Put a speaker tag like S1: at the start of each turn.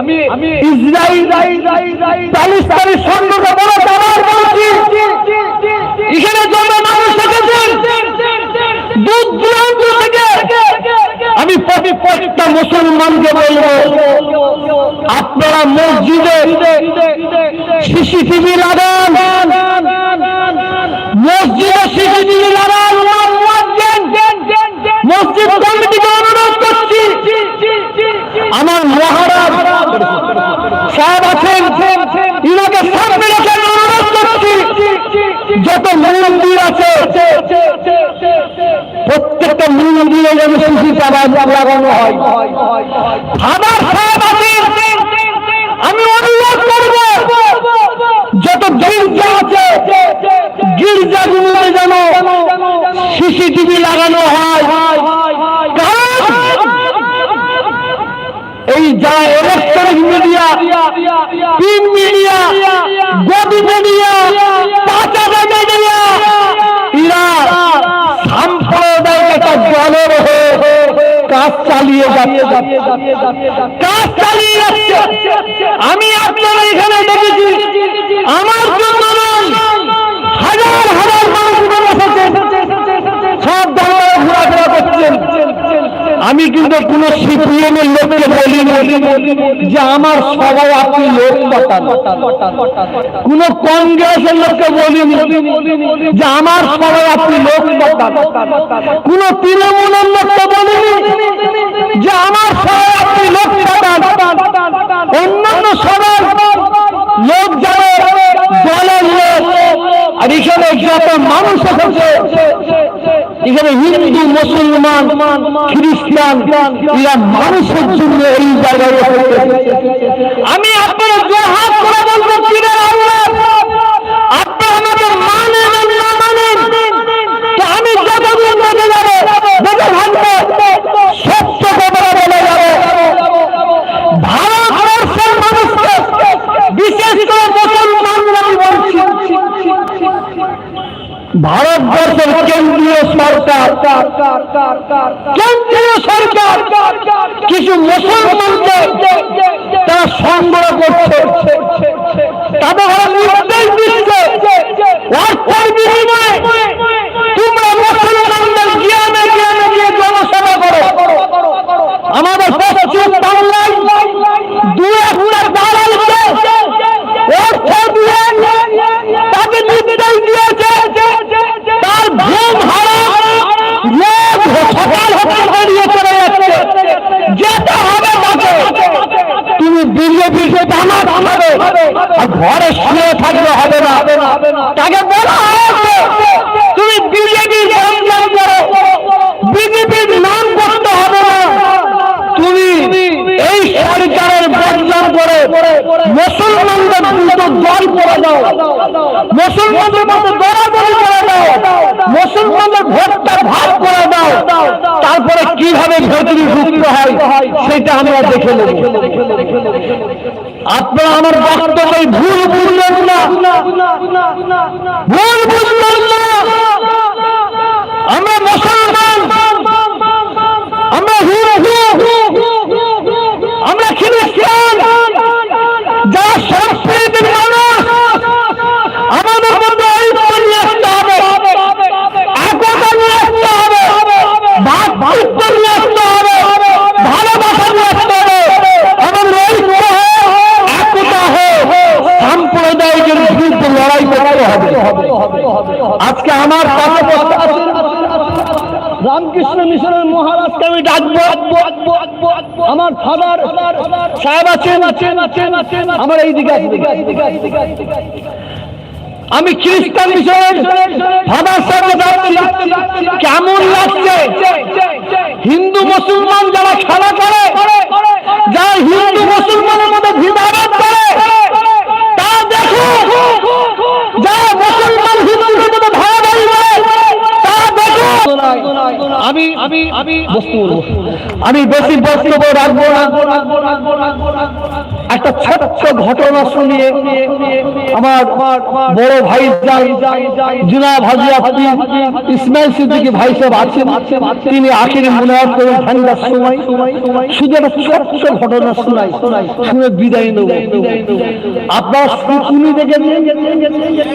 S1: আমি আমি ইসরায়েল প্যালেস্তাইনের সৈন্যকে বড় দাবার বলছি। এখানে যত মানুষ এসেছেন দূর দূরান্ত থেকে আমি প্রত্যেকটা মুসলমানকে বলব আপনারা মসজিদে সিসিটিভি লাগান। মসজিদে সিসিটিভি লাগান। মসজিদ কমিটিকে অনুরোধ করছি। আমার মহারাজ সাহেব আছেন ইনাকে সামনে রেখে আমি অনুরোধ করছি যত মন্দির আছে হয় আমি অনুরোধ করব যত গির্জা আছে গির্জাগুলোতে যেন সিসিটিভি লাগানো হয় এই যা ইলেকট্রনিক মিডিয়া প্রিন্ট মিডিয়া গদি মিডিয়া পাচাকা মিডিয়া এরা সাম্প্রদায়িক একটা দলের হয়ে কাজ চালিয়ে যাচ্ছে। কাজ চালিয়ে যাচ্ছে আমি আপনারা এখানে দেখেছি আমার জন্য নয় হাজার হাজার মানুষ এখানে এসেছে সব দলের ঘোরাফেরা করছেন আমি কিন্তু কোন সিপিএম এর লোককে বলি যে আমার সবাই আপনি লোক পাঠান। কোন কংগ্রেসের লোককে বলি যে আমার সবাই আপনি লোক পাঠান। কোন তৃণমূলের লোককে বলিনি যে আমার সবাই আপনি লোক পাঠান অন্যান্য সবার লোক যাবে দলের লোক আর এখানে যত মানুষ এসেছে এখানে হিন্দু, মুসলমান, খ্রিস্টান, এরা মানুষের জন্য এই জায়গায় আমি আপনারা জোর হাত করে বলব কিরে আল্লাহ, আপনারা আমাকে মানেন আর না মানেন। তো আমি যতদিন বেঁচে যাব, বেঁচে থাকব, সত্য কথা বলে যাব। ভারতবর্ষের মানুষকে কেন্দ্রীয় সরকার। কেন্দ্রীয় সরকার। কিছু মুসলমানকে তারা সংগ্রহ করো। আমাদের পশ্চিম বাংলায় দু একটা দালালকে অর্থ দিয়ে তাকে নির্দেশ দিয়েছে তার ঘুম হারাম রোজ সকাল হতে বেরিয়ে চলে যাচ্ছে যেতে হবে তাকে তুমি ঘরে শুয়ে থাকলে হবে না। তাকে বলা তুমি বিজেপি বিজেপির নাম করতে হবে না। তুমি এই সরকারের বদনাম করে মুসলমানদের দুটো দল করে দাও। মুসলমানদের দরাদরি করে দাও। মুসলমানদের ভোটটা ভাগ করে ভোটরি যুক্ত হয়, সেটা আমরা দেখে নেব। আপনারা আমার বক্তব্য ভুল বুঝলেন না। ভুল বুঝলেন না আমরা মুসলমান আমরা হিন্দু আমরা খ্রিস্টান যারা সংস্কৃতির মানুষ আমাদের মধ্যে ঐক্য নিয়ে আসতে হবে একতা নিয়ে আসতে হবে ভাতৃত্ব নিয়ে আসতে হবে ভালোবাসা নিয়ে আসতে হবে আমাদের ঐক্য হয়ে একতা হয়ে সাম্প্রদায়িকের বিরুদ্ধে লড়াই করতে হবে আজকে আমার পাশে বসে আছেন মিশনের মহারাজকে আমি ডাকবো। আমার ফাদার, সাহেব আছেন। আছেন আছেন আছেন আমার এই দিকে আমি খ্রিস্টান মিশনের ফাদার সাহেব কেমন লাগছে? হিন্দু, মুসলমান যারা খেলা করে যারা হিন্দু মুসলমানের মধ্যে ভিদাভেদ করে তা দেখো যারা মুসলমান হিন্দুদের মধ্যে ভাগাভাগি করে তা দেখো আমি বেশি বক্তব্য রাখব একটা ছোট্ট ঘটনা শুনিয়ে আমার বড় ভাই জুনাব হাজিয়া ইসমাইল সিদ্দিকী ভাই সাহেব আছেন। তিনি আখিরে মনোয়ার করে ঠান্ডার সময়। শুধু একটা ছোট্ট ঘটনা শোনাই, শুনে বিদায় নেব। আপনার শুনে দেখে